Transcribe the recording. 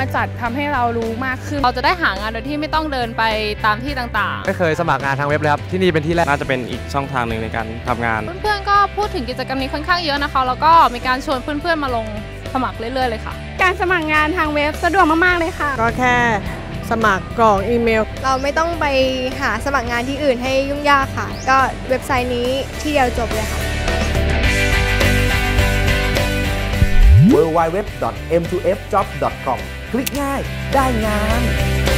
มาจัดทำให้เรารู้มากขึ้น เราจะได้หางานโดยที่ไม่ต้องเดินไปตามที่ต่างไม่เคยสมัครงานทางเว็บเลยครับ ที่นี่เป็นที่แรก น่าจะเป็นอีกช่องทางหนึ่งในการทำงานๆเพื่อนๆก็พูดถึงกิจกรรมนี้ค่อนข้างเยอะนะคะ แล้วก็มีการชวนเพื่อนๆมาลงสมัครเรื่อยๆเลยค่ะ การสมัครงานทางเว็บสะดวกมากๆเลยค่ะ ก็แค่สมัครกรอกอีเมล เราไม่ต้องไปหาสมัครงานที่อื่นให้ยุ่งยากค่ะ ก็เว็บไซต์นี้ที่เดียวจบเลยค่ะ w w w m 2 f j o b c o m คลิกง่าย ได้งาน